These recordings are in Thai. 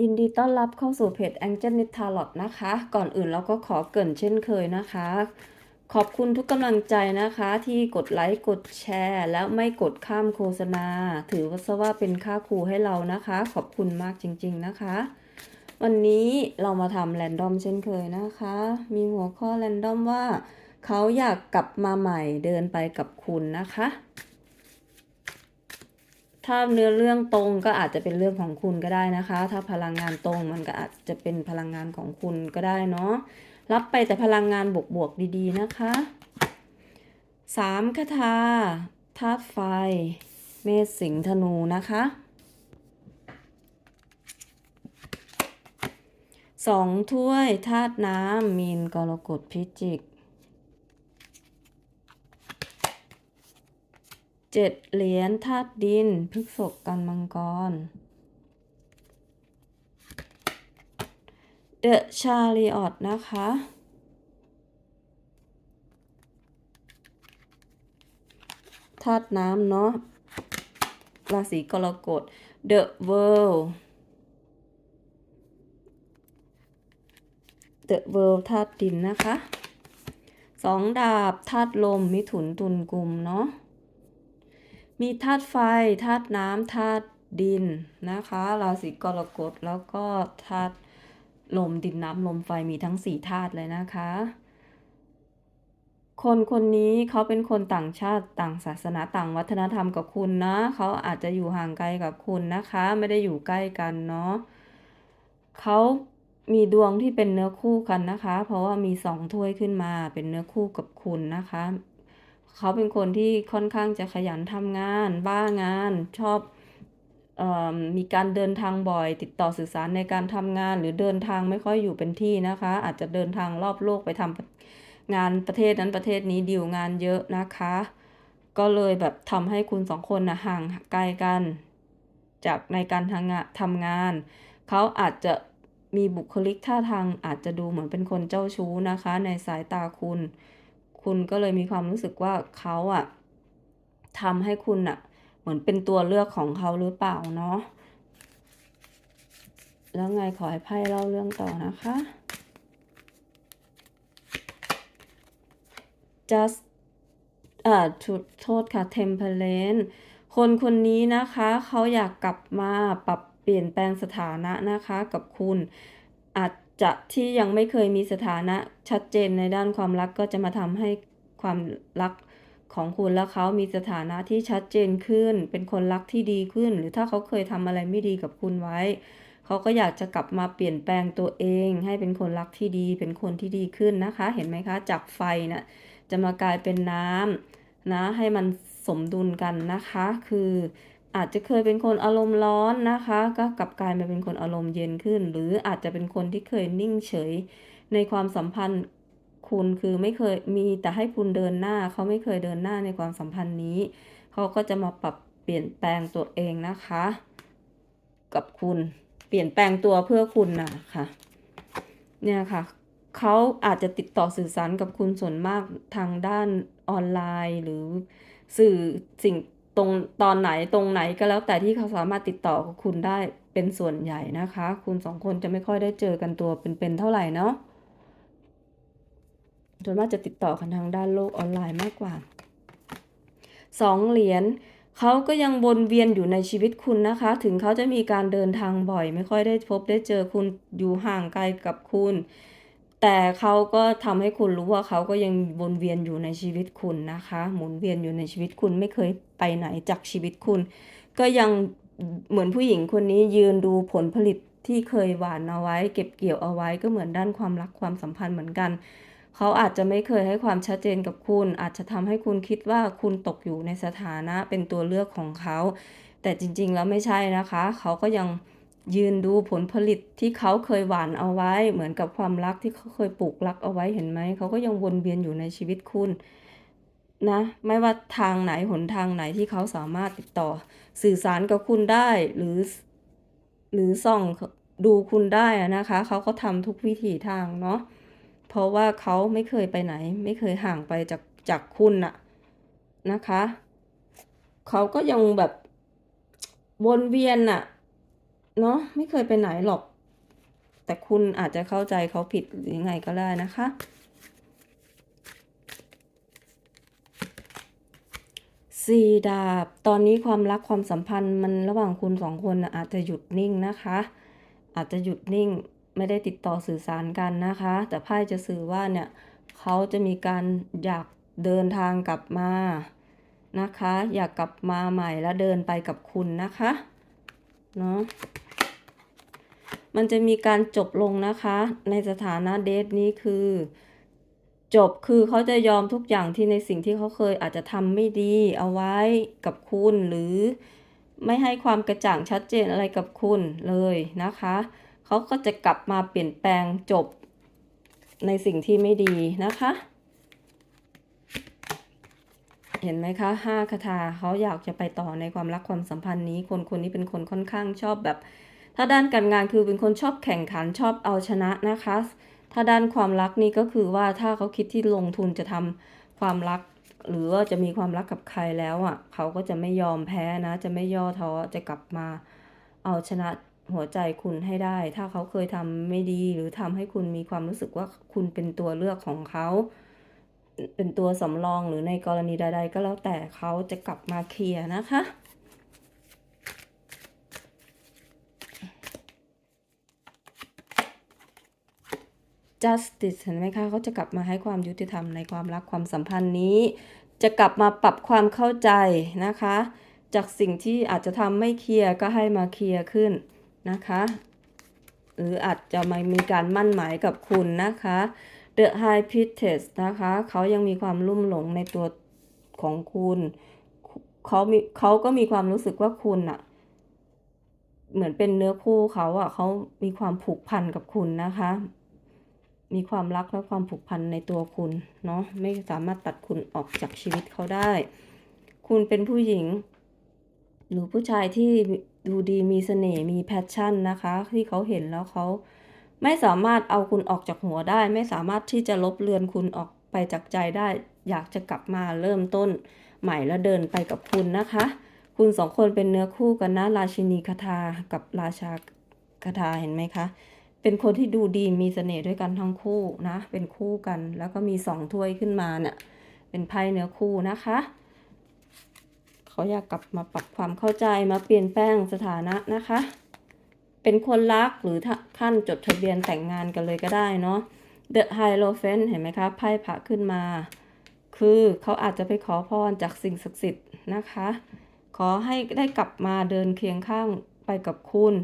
ยินดีต้อนรับเข้าสู่เพจ Angel n i t Tarot นะคะ ก่อนอื่นเราก็ขอเกริ่นเช่นเคยนะคะ ขอบคุณทุกกำลังใจนะคะ ที่กดไลค์กดแชร์ แล้วไม่กดข้ามโฆษณา ถือว่าซะว่าเป็นค่าครูให้เรานะคะ ขอบคุณมากจริง ๆนะคะ วันนี้เรามาทำแรนดอมเช่นเคยนะคะ มีหัวข้อแรนดอมว่า เขาอยากกลับมาใหม่เดินไปกับคุณนะคะ ถ้าเนื้อเรื่องตรงก็อาจจะเป็นเรื่องของคุณก็ได้นะคะ ถ้าพลังงานตรงมันก็อาจจะเป็นพลังงานของคุณก็ได้เนาะ รับไปแต่พลังงานบวกๆดีๆนะคะสามคาถาธาตุไฟ เมษสิงธนูนะคะสองถ้วยธาตุน้ำมีนกรกฎพิจิก เจ็ดเหรียญธาตุดินพฤกษกกันมังกร เดอะชาริออตนะคะ ธาตุน้ำเนาะ ราศีกรกฎ The World The World ธาตุดินนะคะ สองดาบธาตุลม มิถุนตุลกุมเนาะ มีธาตุไฟธาตุน้ำธาตุดินนะคะราศีกรกฎแล้วก็ธาตุลมดินน้ำลมไฟมีทั้งสี่ธาตุเลยนะคะ คนคนนี้เขาเป็นคนต่างชาติต่างศาสนาต่างวัฒนธรรมกับคุณนะเขาอาจจะอยู่ห่างไกลกับคุณนะคะ ไม่ได้อยู่ใกล้กันเนาะเขามีดวงที่เป็นเนื้อคู่กันนะคะ เพราะว่ามีสองถ้วยขึ้นมาเป็นเนื้อคู่กับคุณนะคะ เขาเป็นคนที่ค่อนข้างจะขยันทำงาน บ้างาน ชอบออมีการเดินทางบ่อย ติดต่อสื่อสารในการทำงาน หรือเดินทางไม่ค่อยอยู่เป็นที่นะคะ อาจจะเดินทางรอบโลกไปทำงานประเทศนั้นประเทศนี้ดีลงานเยอะนะคะ ก็เลยแบบทำให้คุณสองคนนะห่างไกลกัน จากในการทำงานทำงาน เขาอาจจะมีบุคลิกท่าทางอาจจะดูเหมือนเป็นคนเจ้าชู้นะคะ ในสายตาคุณ คุณก็เลยมีความรู้สึกว่าเขาอะทำให้คุณอะเหมือนเป็นตัวเลือกของเขาหรือเปล่าเนาะแล้วไงขอให้ไพ่เล่าเรื่องต่อนะคะ just อ่าชุดโทษค่ะ temperance คนคนนี้นะคะ เขาอยากกลับมาปรับเปลี่ยนแปลงสถานะนะคะกับคุณอาจ จะที่ยังไม่เคยมีสถานะชัดเจนในด้านความรักก็จะมาทำให้ความรักของคุณและเขามีสถานะที่ชัดเจนขึ้น เป็นคนรักที่ดีขึ้น หรือถ้าเขาเคยทำอะไรไม่ดีกับคุณไว้ เขาก็อยากจะกลับมาเปลี่ยนแปลงตัวเอง ให้เป็นคนรักที่ดี เป็นคนที่ดีขึ้นนะคะ เห็นไหมคะ จากไฟนะ่ะจะมากลายเป็นน้ำนะ ให้มันสมดุลกันนะคะ คือ อาจจะเคยเป็นคนอารมณ์ร้อนนะคะ ก็กลับกลายมาเป็นคนอารมณ์เย็นขึ้น หรืออาจจะเป็นคนที่เคยนิ่งเฉย ในความสัมพันธ์คุณคือไม่เคยมีแต่ให้คุณเดินหน้า เขาไม่เคยเดินหน้าในความสัมพันธ์นี้ เขาก็จะมาปรับเปลี่ยนแปลงตัวเองนะคะ กับคุณเปลี่ยนแปลงตัวเพื่อคุณนะคะเนี่ยค่ะเขาอาจจะติดต่อสื่อสารกับคุณส่วนมากทางด้านออนไลน์ หรือสื่อสิ่ง ตรงตอนไหนตรงไหนก็แล้วแต่ที่เขาสามารถติดต่อกับคุณได้เป็นส่วนใหญ่นะคะ คุณสองคนจะไม่ค่อยได้เจอกันตัวเป็นๆเท่าไหร่เนาะส่วนมากจะติดต่อกันทางด้านโลกออนไลน์มากกว่าสองเหรียญเขาก็ยังวนเวียนอยู่ในชีวิตคุณนะคะ ถึงเขาจะมีการเดินทางบ่อย ไม่ค่อยได้พบได้เจอคุณอยู่ห่างไกลกับคุณ แต่เขาก็ทำให้คุณรู้ว่าเขาก็ยังวนเวียนอยู่ในชีวิตคุณนะคะ หมุนเวียนอยู่ในชีวิตคุณไม่เคยไปไหนจากชีวิตคุณ ก็ยังเหมือนผู้หญิงคนนี้ยืนดูผลผลิตที่เคยหวานเอาไว้ เก็บเกี่ยวเอาไว้ก็เหมือนด้านความรักความสัมพันธ์เหมือนกัน เขาอาจจะไม่เคยให้ความชัดเจนกับคุณ อาจจะทำให้คุณคิดว่าคุณตกอยู่ในสถานะเป็นตัวเลือกของเขา แต่จริง ๆ แล้วไม่ใช่นะคะ เขาก็ยัง ยืนดูผลผลิตที่เขาเคยหว่านเอาไว้ เหมือนกับความรักที่เขาเคยปลูกรักเอาไว้เห็นไหมเขาก็ยังวนเวียนอยู่ในชีวิตคุณนะไม่ว่าทางไหนหนทางไหนที่เขาสามารถติดต่อ สื่อสารกับคุณได้หรือ หรือส่องดูคุณได้นะคะ เขาก็ทำทุกวิถีทางเนาะเพราะว่าเขาไม่เคยไปไหน ไม่เคยห่างไปจากจากคุณน่ะนะคะ เขาก็ยังแบบวนเวียนน่ะ เนาะไม่เคยไปไหนหรอก แต่คุณอาจจะเข้าใจเขาผิดหรือยังไงก็ได้นะคะ สี่ดาบ ตอนนี้ความรักความสัมพันธ์มันระหว่างคุณสองคนอาจจะหยุดนิ่งนะคะ อาจจะหยุดนิ่งไม่ได้ติดต่อสื่อสารกันนะคะ แต่ไพ่จะสื่อว่าเนี่ยเขาจะมีการอยากเดินทางกลับมานะคะ อยากกลับมาใหม่แล้วเดินไปกับคุณนะคะ เนาะ มันจะมีการจบลงนะคะ ในสถานะเดทนี้คือ จบคือเขาจะยอมทุกอย่างที่ในสิ่งที่เขาเคยอาจจะทำไม่ดีเอาไว้กับคุณหรือไม่ให้ความกระจ่างชัดเจนอะไรกับคุณเลยนะคะ เขาก็จะกลับมาเปลี่ยนแปลงจบในสิ่งที่ไม่ดีนะคะ เห็นไหมคะห้าคาถาเขาอยากจะไปต่อในความรักความสัมพันธ์นี้ คนคนนี้เป็นคนค่อนข้างชอบแบบ ถ้าด้านการงานคือเป็นคนชอบแข่งขันชอบเอาชนะนะคะ ถ้าด้านความรักนี่ก็คือว่าถ้าเขาคิดที่ลงทุนจะทำความรัก หรือว่าจะมีความรักกับใครแล้วอะเขาก็จะไม่ยอมแพ้นะ จะไม่ย่อท้อจะกลับมาเอาชนะหัวใจคุณให้ได้ ถ้าเขาเคยทำไม่ดีหรือทำให้คุณมีความรู้สึกว่าคุณเป็นตัวเลือกของเขา เป็นตัวสำรองหรือในกรณีใด ๆ ก็แล้วแต่เขาจะกลับมาเคลียร์นะคะ justice เห็นไหมคะเขาจะกลับมาให้ความยุติธรรมในความรักความสัมพันธ์นี้ จะกลับมาปรับความเข้าใจนะคะ จากสิ่งที่อาจจะทำไม่เคลียร์ก็ให้มาเคลียร์ขึ้นนะคะ หรืออาจจะมามีการมั่นหมายกับคุณนะคะ The High Priestess นะคะเขายังมีความลุ่มหลงในตัวของคุณเขามีเขาก็มีความรู้สึกว่าคุณอะเหมือนเป็นเนื้อคู่เขาอะเขามีความผูกพันกับคุณนะคะ มีความรักและความผูกพันในตัวคุณเนาะไม่สามารถตัดคุณออกจากชีวิตเขาได้ คุณเป็นผู้หญิง หรือผู้ชายที่ดูดีมีเสน่ห์มีแพชชั่นนะคะ ที่เขาเห็นแล้วเขาไม่สามารถเอาคุณออกจากหัวได้ ไม่สามารถที่จะลบเลือนคุณออกไปจากใจได้ อยากจะกลับมาเริ่มต้นใหม่แล้วเดินไปกับคุณนะคะ คุณสองคนเป็นเนื้อคู่กันนะราชินีคาถากับราชาคาถาเห็นไหมคะ เป็นคนที่ดูดีมีเสน่ห์ด้วยกันทั้งคู่นะ เป็นคู่กัน แล้วก็มีสองถ้วยขึ้นมาเนี่ยเป็นไพ่เนื้อคู่นะคะ เขาอยากกลับมาปรับความเข้าใจมาเปลี่ยนแปลงสถานะนะคะ เป็นคนรักหรือท่านจดทะเบียนแต่งงานกันเลยก็ได้เนาะ The Hierophant เห็นไหมคะไพ่พระขึ้นมา คือเขาอาจจะไปขอพรจากสิ่งศักดิ์สิทธิ์นะคะ ขอให้ได้กลับมาเดินเคียงข้างไปกับคุณ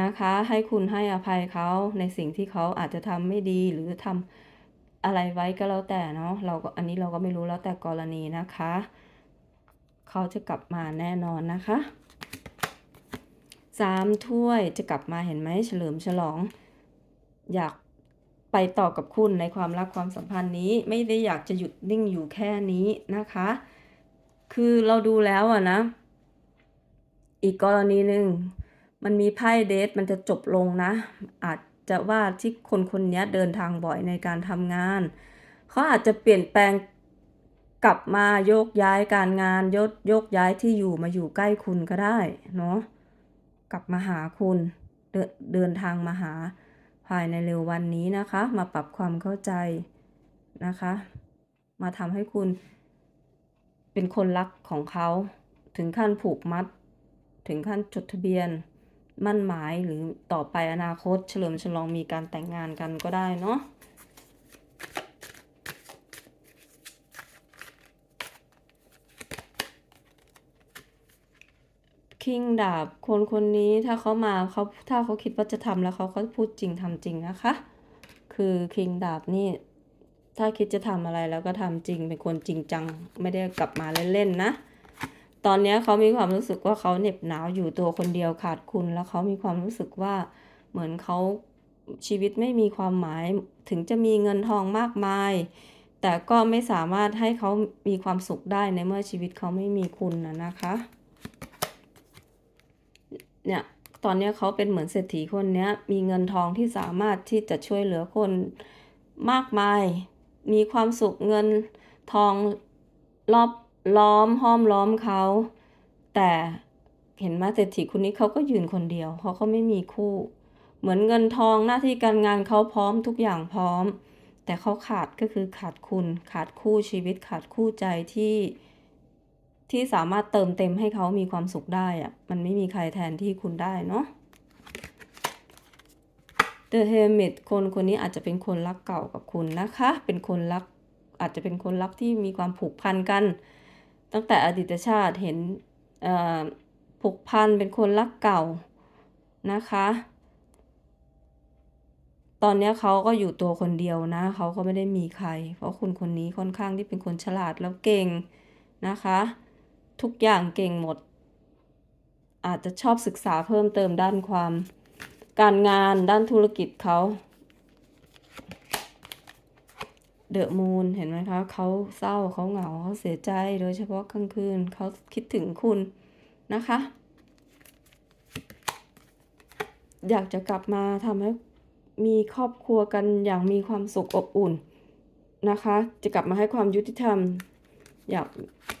นะคะ ให้คุณให้อภัยเขาในสิ่งที่เขาอาจจะทำไม่ดีหรือทำอะไรไว้ก็แล้วแต่เนาะเราก็อันนี้เราก็ไม่รู้แล้วแต่กรณีนะคะ เขาจะกลับมาแน่นอนนะคะสามถ้วยจะกลับมาเห็นไหมเฉลิมฉลอง อยากไปต่อกับคุณในความรักความสัมพันธ์นี้ ไม่ได้อยากจะหยุดนิ่งอยู่แค่นี้นะคะ คือเราดูแล้วอะนะ อีกกรณีหนึ่ง มันมีไพ่เดทมันจะจบลงนะ อาจจะว่าที่คนคนนี้เดินทางบ่อยในการทำงาน เขาอาจจะเปลี่ยนแปลงกลับมาโยกย้ายการงานยกโยกย้ายที่อยู่มาอยู่ใกล้คุณก็ได้เนาะกลับมาหาคุณเดเดินทางมาหาภายในเร็ววันนี้นะคะ มาปรับความเข้าใจนะคะ มาทำให้คุณเป็นคนรักของเขา ถึงขั้นผูกมัด ถึงขั้นจดทะเบียน มั่นหมายหรือต่อไปอนาคต เฉลิมฉลองมีการแต่งงานกันก็ได้เนาะคิงดาบคนคนนี้ถ้าเขามาเขาถ้าเขาคิดว่าจะทำแล้วเขาก็พูดจริงทำจริงนะคะ คือคิงดาบนี่ถ้าคิดจะทำอะไรแล้วก็ทำจริงเป็นคนจริงจัง ไม่ได้กลับมาเล่นๆนะ ตอนนี้เขามีความรู้สึกว่าเขาเหน็บหนาวอยู่ตัวคนเดียวขาดคุณ แล้วเขามีความรู้สึกว่าเหมือนเขาชีวิตไม่มีความหมายถึงจะมีเงินทองมากมาย แต่ก็ไม่สามารถให้เขามีความสุขได้ในเมื่อชีวิตเขาไม่มีคุณนะนะคะเนี่ยตอนนี้เขาเป็นเหมือนเศรษฐีคนนี้มีเงินทองที่สามารถที่จะช่วยเหลือคนมากมาย มีความสุขเงินทองรอบ ล้อมห้อมล้อมเขา แต่เห็นไหมเศรษฐีคนนี้เขาก็ยืนคนเดียวเขาก็ไม่มีคู่ เหมือนเงินทองหน้าที่การงานเขาพร้อมทุกอย่างพร้อม แต่เขาขาดก็คือขาดคุณขาดคู่ชีวิตขาดคู่ใจที่ที่สามารถเติมเต็มให้เขามีความสุขได้อะมันไม่มีใครแทนที่คุณได้เนาะ The Hermit คนคนนี้อาจจะเป็นคนรักเก่ากับคุณนะคะ เป็นคนรักอาจจะเป็นคนรักที่มีความผูกพันกัน ตั้งแต่อดีตชาติเห็นผูกพันเป็นคนรักเก่านะคะ ตอนนี้เขาก็อยู่ตัวคนเดียวนะ เขาก็ไม่ได้มีใคร เพราะคุณคนนี้ค่อนข้างที่เป็นคนฉลาดแล้วเก่งนะคะ ทุกอย่างเก่งหมด อาจจะชอบศึกษาเพิ่มเติมด้านความ การงานด้านธุรกิจเขา เดอะมูนเห็นไหมคะเขาเศร้าเขาเหงาเขาเสียใจโดยเฉพาะกลางคืนเขาคิดถึงคุณนะคะ อยากจะกลับมาทำให้มีครอบครัวกันอย่างมีความสุขอบอุ่นนะคะ จะกลับมาให้ความยุติธรรม อยาก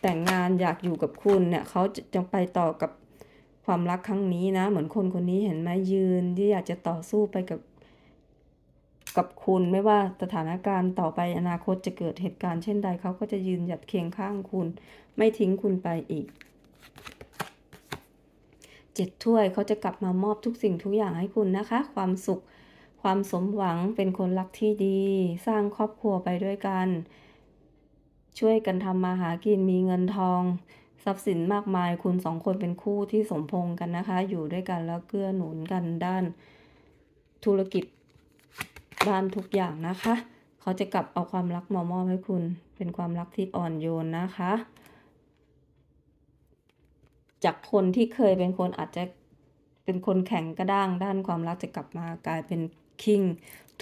แต่งงานอยากอยู่กับคุณเนี่ยเขาจะจะไปต่อกับความรักครั้งนี้นะ เหมือนคนคนนี้เห็นไหมยืนที่อยากจะต่อสู้ไปกับ กับคุณไม่ว่าสถานการณ์ต่อไปอนาคตจะเกิดเหตุการณ์เช่นใดเขาก็จะยืนหยัดเคียงข้างคุณ ไม่ทิ้งคุณไปอีกเจ็ดถ้วยเขาจะกลับมามอบทุกสิ่งทุกอย่างให้คุณนะคะ ความสุข ความสมหวังเป็นคนรักที่ดี สร้างครอบครัวไปด้วยกัน ช่วยกันทำมาหากินมีเงินทอง ทรัพย์สินมากมายคุณสองคนเป็นคู่ที่สมพงกันนะคะ อยู่ด้วยกันแล้วเกื้อหนุนกันด้าน ธุรกิจ ด้านทุกอย่างนะคะ เขาจะกลับเอาความรักมามอบให้คุณ เป็นความรักที่อ่อนโยนนะคะ จากคนที่เคยเป็นคนอาจจะเป็นคนแข็งกระด้างด้านความรักจะกลับมากลายเป็นคิง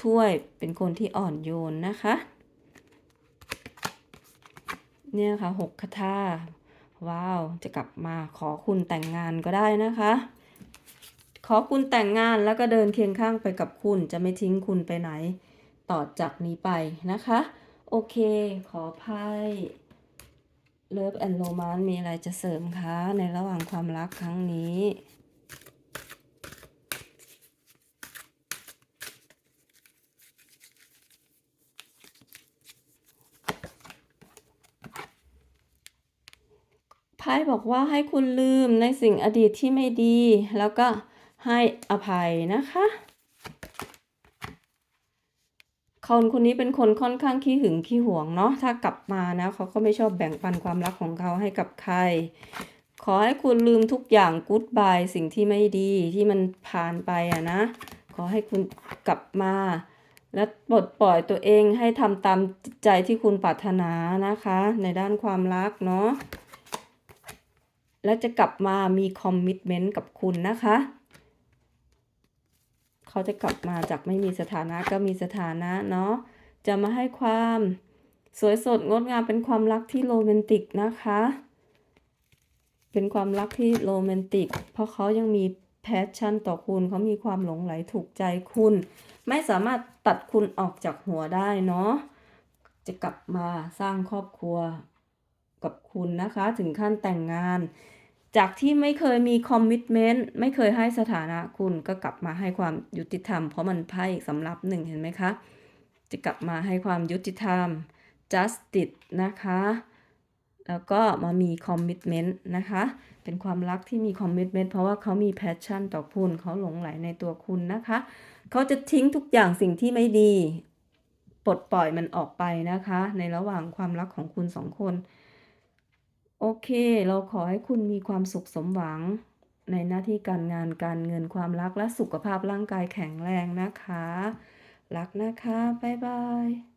ถ้วยเป็นคนที่อ่อนโยนนะคะ เนี่ยค่ะหกคาถาว้าว จะกลับมาขอคุณแต่งงานก็ได้นะคะ ขอคุณแต่งงานแล้วก็เดินเคียงข้างไปกับคุณจะไม่ทิ้งคุณไปไหน ต่อจากนี้ไปนะคะ โอเค ขอไพ่เลิฟแอนด์โรมานมีอะไรจะเสริมคะในระหว่างความรักครั้งนี้ไพ่บอกว่าให้คุณลืมในสิ่งอดีตที่ไม่ดี แล้วก็ ให้อภัยนะคะคนคนนี้เป็นคนค่อนข้างขี้หึงขี้หวงเนาะถ้ากลับมานะเขาก็ไม่ชอบแบ่งปันความรักของเขาให้กับใคร ขอให้คุณลืมทุกอย่างกู๊ดบายสิ่งที่ไม่ดีที่มันผ่านไปอะนะ ขอให้คุณกลับมา และปลดปล่อยตัวเองให้ทำตามใจที่คุณปรารถนานะคะ ในด้านความรักเนาะและจะกลับมามีคอมมิตเมนต์กับคุณนะคะ เขาจะกลับมาจากไม่มีสถานะก็มีสถานะเนาะจะมาให้ความสวยสดงดงามเป็นความรักที่โรแมนติกนะคะ เป็นความรักที่โรแมนติก เพราะเขายังมีแพชชั่นต่อคุณเขามีความหลงไหลถูกใจคุณ ไม่สามารถตัดคุณออกจากหัวได้เนาะจะกลับมาสร้างครอบครัวกับคุณนะคะ ถึงขั้นแต่งงาน จากที่ไม่เคยมีคอมมิ t เมนต์ไม่เคยให้สถานะคุณก็กลับมาให้ความยุติธรรม เพราะมันไพ่สำรับหนึ่งเห็นไหมคะ จะกลับมาให้ความยุติธรรม justice นะคะ แล้วก็มามีคอมมิ t เมนต์นะคะ เป็นความรักที่มีคอมมิ t เมนต์เพราะว่าเขามีแพชชั่นต่อคุณเขาหลงไหลในตัวคุณนะคะ เขาจะทิ้งทุกอย่างสิ่งที่ไม่ดี ปลดปล่อยมันออกไปนะคะ ในระหว่างความรักของคุณสองคน โอเค เราขอให้คุณมีความสุขสมหวัง ในหน้าที่การงานการเงินความรักและสุขภาพร่างกายแข็งแรงนะคะ รักนะคะ บ๊ายบาย